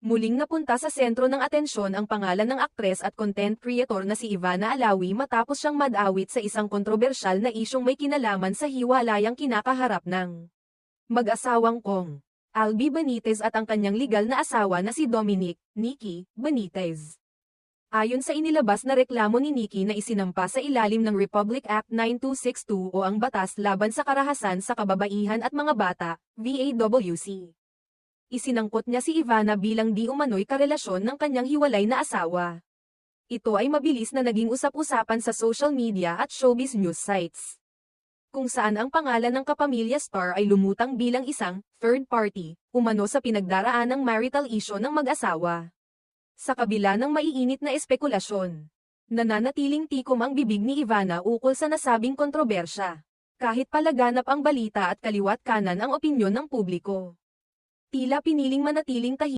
Muling napunta sa sentro ng atensyon ang pangalan ng aktres at content creator na si Ivana Alawi matapos siyang madawit sa isang kontrobersyal na isyong may kinalaman sa hiwalayang kinakaharap ng mag-asawang Kong, Albi Benitez at ang kanyang legal na asawa na si Dominic, Nikki, Benitez. Ayon sa inilabas na reklamo ni Nikki na isinampa sa ilalim ng Republic Act 9262 o ang Batas Laban sa Karahasan sa Kababaihan at Mga Bata, VAWC. Isinangkot niya si Ivana bilang di umano'y karelasyon ng kanyang hiwalay na asawa. Ito ay mabilis na naging usap-usapan sa social media at showbiz news sites. Kung saan ang pangalan ng kapamilya star ay lumutang bilang isang third party, umano sa pinagdaraan ng marital issue ng mag-asawa. Sa kabila ng maiinit na espekulasyon, nananatiling tikom ang bibig ni Ivana ukol sa nasabing kontrobersya. Kahit palaganap ang balita at kaliwat kanan ang opinyon ng publiko. Tila piniling manatiling tahimik